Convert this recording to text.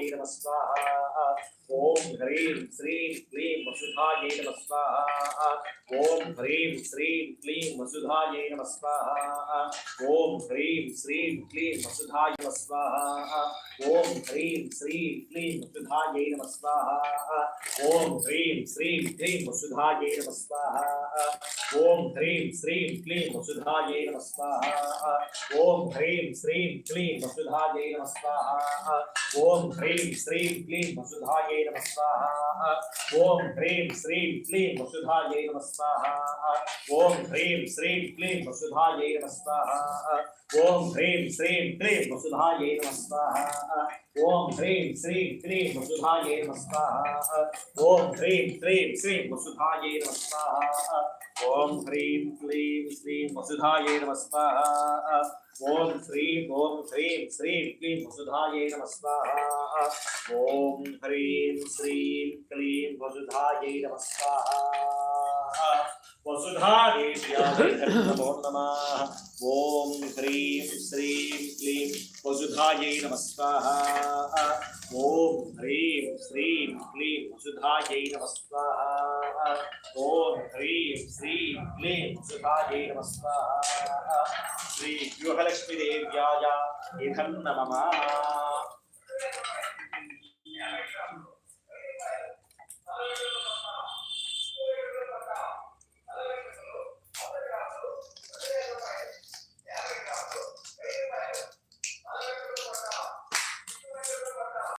वसुधायै नमः स्वाहा ॐ ह्रीं श्रीं क्लीं वसुधायै नमः स्वाहा ॐ ह्रीं श्रीं क्लीं वसुधायै नमः स्वाहा ॐ ఓం హ్రీం శ్రీం క్లీం వసుధాయ స్వాహ ఓం హ్రీం శ్రీం క్లీం వసుధాయ నమ స్వాహ ఓం హ్రీం శ్రీం క్లీం వసుధాయ నమ స్వాహ ఓం హ్రీం శ్రీం క్లీం వసుధాయ నమ స్వాహ ఓం హ్రీం శ్రీం క్లీం వసుధాయ నమ స్వాహ ఓం హ్రీం శ్రీం క్లీం వసుధాయ నమ స్వాహ ఓం హ్రీం శ్రీం క్లీం వసుధాయ నమ స్వాహ ఓం హ్రీం శ్రీం క్లీం వసుధాయై నమస్వాహ ఓం హ్రీం శ్రీం క్లీం వసుధాయై నమస్వాహ ఓం హ్రీం శ్రీం క్లీం వసుధాయై నమస్వాహ ఓం హ్రీం శ్రీం శ్రీం వసుధాయై నమస్వాహ ఓం హ్రీం క్లీం శ్రీం వసుధాయై నమస్వాహ ఓం శ్రీం ఓం హ్రీం శ్రీం క్లీం వసుధాయై నమస్వాహ ఓం హ్రీం శ్రీం క్లీం వసుధాయై నమస్వాహ ॐ ह्रीं श्रीं क्लीं वसुधायै नमः स्वाहा ॐ ह्रीं श्रीं क्लीं वसुधायै नमः स्वाहा ॐ ह्रीं श्रीं क्लीं वसुधायै नमः स्वाहा श्री गृहलक्ष्मीदेव्याय इदं नमः